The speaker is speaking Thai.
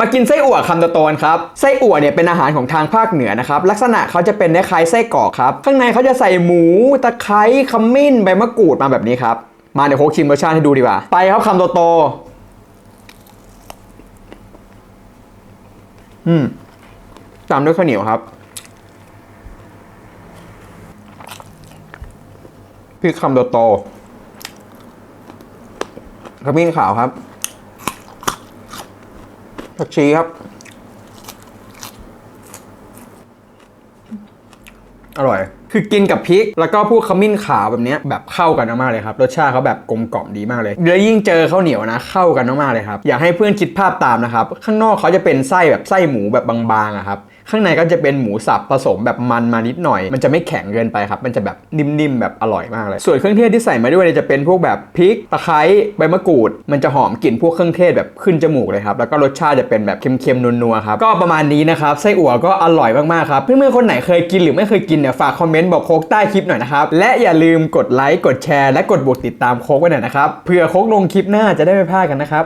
มากินไส้อั่วคำโตๆกันครับไส้อั่วเนี่ยเป็นอาหารของทางภาคเหนือนะครับลักษณะเขาจะเป็นคล้ายไส้กรอกครับ ข้างในเขาจะใส่หมูตะไคร้ขมิ้นใบมะกรูดมาแบบนี้ครับมาเดี๋ยวโคกชิมรสชาติให้ดูดีกว่า ไปครับคำโตๆอืมตามด้วยข้าวเหนียวครับพริกคำโตๆขมิ้นขาวครับ ผักชีครับ อร่อย คือกินกับพริก แล้วก็พวกขมิ้นขาวแบบนี้แบบเข้ากันมากๆเลยครับ รสชาติเขาแบบกลมกล่อมดีมากเลยแล้วยิ่งเจอข้าวเหนียวนะ เข้ากันมากๆเลยครับ อยากให้เพื่อนคิดภาพตามนะครับ ข้างนอกเขาจะเป็นไส้แบบไส้หมูแบบบางๆอะครับข้างในก็จะเป็นหมูสับผสมแบบมันมานิดหน่อย มันจะไม่แข็งเกินไปครับ มันจะแบบนิ่มๆแบบอร่อยมากเลย ส่วนเครื่องเทศที่ใส่มาด้วยเนี่ยจะเป็นพวกแบบพริก ตะไคร้ใบมะกรูด มันจะหอมกลิ่นพวกเครื่องเทศแบบขึ้นจมูกเลยครับ แล้วก็รสชาติจะเป็นแบบเค็มๆนัวๆครับ ก็ประมาณนี้นะครับ ไส้อั่วก็อร่อยมากๆครับ เพื่อนๆคนไหนเคยกินหรือไม่เคยกินเนี่ยฝากคอมเมนต์บอกโค้กใต้คลิปหน่อยนะครับ และอย่าลืมกดไลค์กดแชร์และกดบวกติดตามโค้กไว้หน่อยนะครับเพื่อโค้กลงคลิปหน้าจะได้ไม่พลาดกันนะครับ